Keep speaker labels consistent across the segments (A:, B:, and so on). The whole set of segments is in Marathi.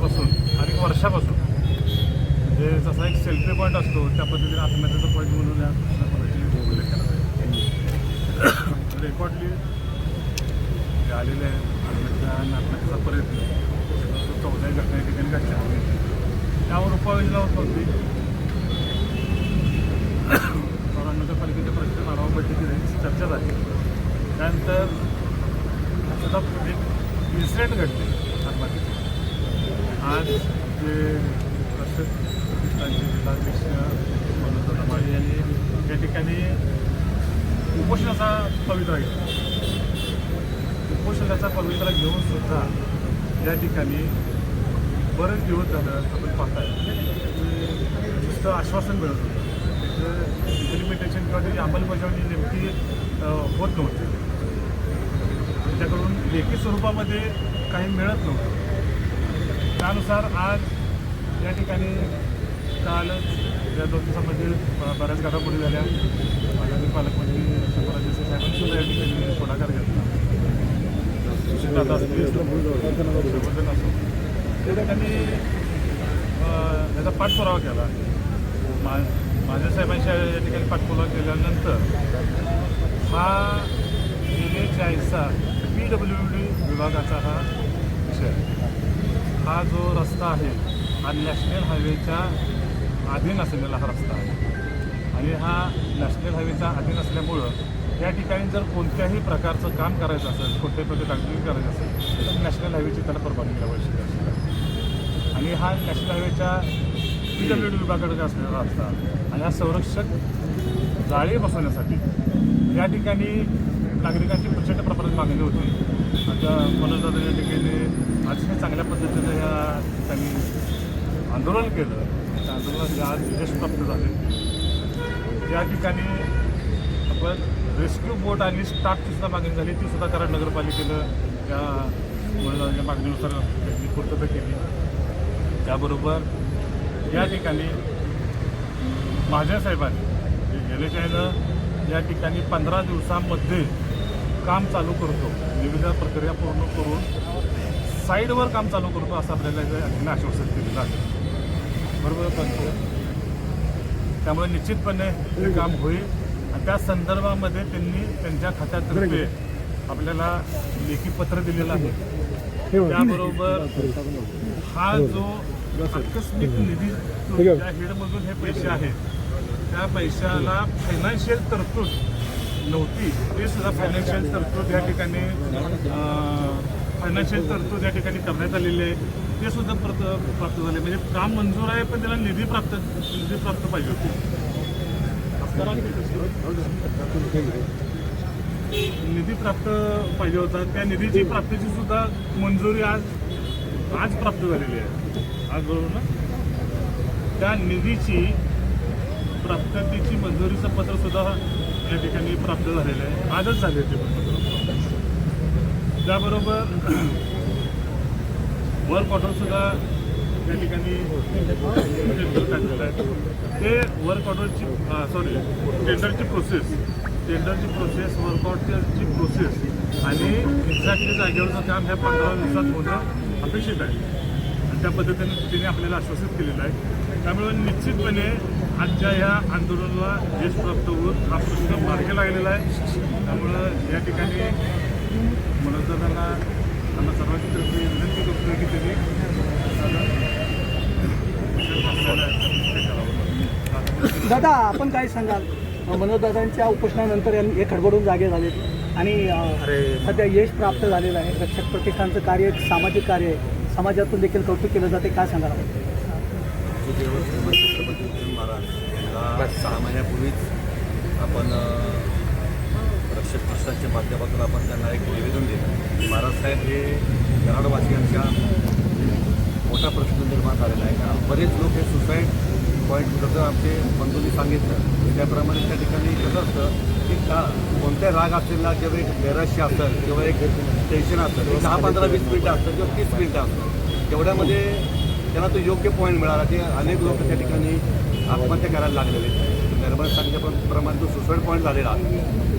A: आणि एक वर्षापासून. म्हणजे जसा एक सेल्फी पॉईंट असतो त्या पद्धतीने आत्महत्येचा पॉईंट म्हणून या कृष्णापदाची उल्लेख केला पाहिजे. रेकॉर्डली जे आलेले आहे आत्महत्या आणि आत्महत्येचा प्रयत्न चौदाही घटना या ठिकाणी घडल्या. त्यावर उपाययोजना होत होती औरंगाबाद नगरपालिकेच्या परिषद आढावा बैठकीत चर्चा झाली. त्यानंतर आता एक इन्सिडेंट घडले आत्महत्येचे आज जे प्रसिद्ध प्रतिष्ठानचे जिल्हाध्यक्ष मनोज माळी यांनी त्या ठिकाणी उपोषणाचा पवित्रा घेतला. उपोषणाचा पवित्रा घेऊन सुद्धा या ठिकाणी बरेच दिवस झालं आपण पाहताय. नुसतं आश्वासन मिळत होतं. त्याचं इम्प्लिमेंटेशन किंवा त्याची अंमलबजावणी नेमकी होत नव्हती. त्यांच्याकडून लेखी स्वरूपामध्ये काही मिळत नव्हतं. त्यानुसार आज या ठिकाणी कालच या दोन दिवसामध्ये बऱ्याच घडामोडी झाल्या. आगामी पालकमंत्री शंभराज देसाई या ठिकाणी पुढाकार घेतला. सुशीलदादा असतील सर्वजण असो. त्या ठिकाणी याचा पाठपुरावा केला. मा माझ्या साहेबांच्या या ठिकाणी पाठपुरावा केल्यानंतर हा गेले चाळीसचा पी डब्ल्यू डी विभागाचा हा विषय. हा जो रस्ता आहे हा नॅशनल हायवेच्या अधीन असलेला हा रस्ता आहे. आणि हा नॅशनल हायवेच्या अधीन असल्यामुळं या ठिकाणी जर कोणत्याही प्रकारचं काम करायचं असेल कोणत्याही प्रकारचं डागडुजी करायचं असेल तर नॅशनल हायवेची त्याला परवानगी आवश्यक असते आणि हा नॅशनल हायवेच्या पी डब्ल्यू डी विभागाकडे असलेला रस्ता आणि हा संरक्षक जाळी बसवण्यासाठी या ठिकाणी नागरिकांची प्रचंड प्रमाणात मागणी होती. आता मनोजदादा या ठिकाणी अतिशय चांगल्या पद्धतीनं या ठिकाणी आंदोलन केलं त्या आंदोलनात आज यश प्राप्त झाले. या ठिकाणी आपण रेस्क्यू बोट आणि स्टाफची सुद्धा मागणी झाली ती सुद्धा कराड नगरपालिकेनं या मनोजदादाच्या मागणीनुसार त्यांनी पूर्तता केली. त्याबरोबर या ठिकाणी माझ्या साहेबांनी एच आयनं या ठिकाणी पंधरा दिवसांमध्ये काम चालू करतो विविध प्रक्रिया पूर्ण करून साईडवर काम चालू करतो असं आपल्याला आश्वासन दिलेलं आहे. बरोबर पण त्यामुळे निश्चितपणे हे काम होईल. आणि त्या संदर्भामध्ये त्यांनी त्यांच्या खात्यातर्फे आपल्याला लेखी पत्र दिलेलं आहे. त्याबरोबर हा जो आकस्मिक निधी त्या हेडमधून हे पैसे आहेत त्या पैशाला फायनान्शियल तरतूद नव्हती. ते सुद्धा फायनान्शियल तरतूद या ठिकाणी फायनान्शियल तरतूद या ठिकाणी करण्यात आलेली आहे. ते सुद्धा प्रत प्राप्त झाले. म्हणजे काम मंजूर आहे पण त्याला निधी प्राप्त निधी प्राप्त पाहिजे होती. निधी प्राप्त पाहिजे होता. त्या निधीची प्राप्तीची सुद्धा मंजुरी आज आज प्राप्त झालेली आहे. आज बरोबर ना? त्या निधीची प्राप्तीची मंजुरीचं पत्र सुद्धा या ठिकाणी प्राप्त झालेलं आहे. आजच झाले ते पत्र. त्याबरोबर वर्क ऑर्डर सुद्धा ठिकाणी टेंडर टाकलेलं आहे ते वर्क कॉटरची सॉरी टेंडरची प्रोसेस टेंडरची प्रोसेस वर्कआउटची प्रोसेस आणि एक्झॅक्टली जागेवरचं काम ह्या पंधरा दिवसात होणं अपेक्षित आहे. आणि त्या पद्धतीने तिने आपल्याला आश्वासित केलेलं आहे. त्यामुळे निश्चितपणे आजच्या या आंदोलनाला यश प्राप्त होऊन हा प्रश्न मार्गी लागलेला आहे. त्यामुळं या ठिकाणी मनोजदारांना आम्हाला सर्वांची तर्फे विनंती करतोय की त्यांनी आपल्याला
B: दादा आपण काय सांगाल? मनोजदादांच्या उपोषणानंतर यांनी हे खडबडून जागे झालेत आणि सध्या यश प्राप्त झालेलं आहे. रक्षक प्रतिष्ठानचं कार्य एक सामाजिक कार्य आहे. समाजातून देखील कौतुक केलं जाते. काय सांगाल
C: छत्रपती उद्धव महाराज यांना सहा महिन्यापूर्वीच आपण शिक्षक रक्षक माध्यमातून आपण त्यांना एक निवेदन दिलं. महाराज साहेब हे कराडवासियांच्या मोठा प्रश्न निर्माण झालेला आहे. कारण बरेच लोक हे सुसाईड पॉईंट जसं आमचे बंधूंनी सांगितलं त्याप्रमाणे त्या ठिकाणी कसं असतं की का कोणत्या राग असलेला किंवा एक नैराश्य असेल किंवा एक टेन्शन असेल एक दहा पंधरा वीस मिनटं असतं किंवा तीस मिनिटं असतं. तेवढ्यामध्ये त्यांना तो योग्य पॉईंट मिळाला. की अनेक लोक त्या ठिकाणी आत्महत्या करायला लागलेले आहेत निर्मळ सांगितल्याप्रमाणे जो सुसाईड पॉईंट झालेला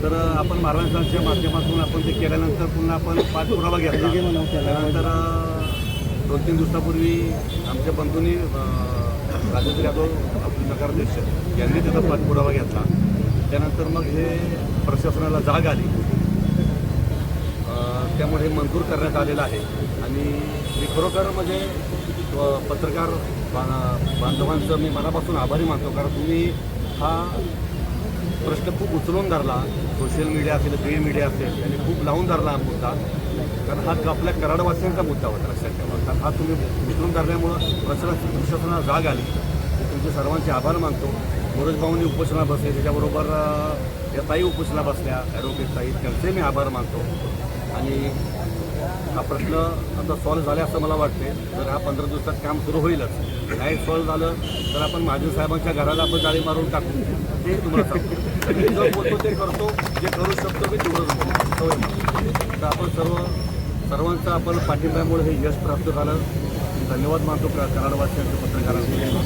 C: तर आपण महाराजांच्या माध्यमातून आपण ते केल्यानंतर पुन्हा आपण पाठपुरावा घेतला. त्यानंतर दोन तीन दिवसापूर्वी आमच्या बंधूंनी राजेंद्र यादव आपले नगराध्यक्ष यांनी त्याचा पाठपुरावा घेतला. त्यानंतर मग हे प्रशासनाला जाग आली. त्यामुळे हे मंजूर करण्यात आलेलं आहे. आणि मी खरोखर म्हणजे पत्रकार बांधवांचं मी मनापासून आभारी मानतो. कारण तुम्ही हा प्रश्न खूप उचलून धरला. सोशल मीडिया असेल प्रिंट मीडिया असेल त्यांनी खूप लावून धरला हा मुद्दा. कारण हा आपल्या कराडवासियांचा मुद्दा होता लक्षात ठेवा. कारण हा तुम्ही उचलून धरल्यामुळं प्रशासन प्रशासनाला जाग आली. तुमचे सर्वांचे आभार मानतो. मनोज भाऊंनी उपोषणा बसले त्याच्याबरोबर या ताई उपोषणा बसल्या ॲडव्होकेट ताई त्यांचे मी आभार मानतो. आणि हा प्रश्न आता सॉल्व्ह झाला असं मला वाटते तर हा पंधरा दिवसात काम सुरू होईलच. नाही सॉल्व्ह झालं तर आपण महाजन साहेबांच्या घराला आपण जाळी मारून टाकू. ते तुम्हाला सांगतो. मी जो बोलतो ते करतो. जे करू शकतो मी तुम्हाला तर आपण सर्व सर्वांचा आपण पाठिंब्यामुळे हे यश प्राप्त झालं. धन्यवाद मानतो कराडवासियांच्या पत्रकारांना.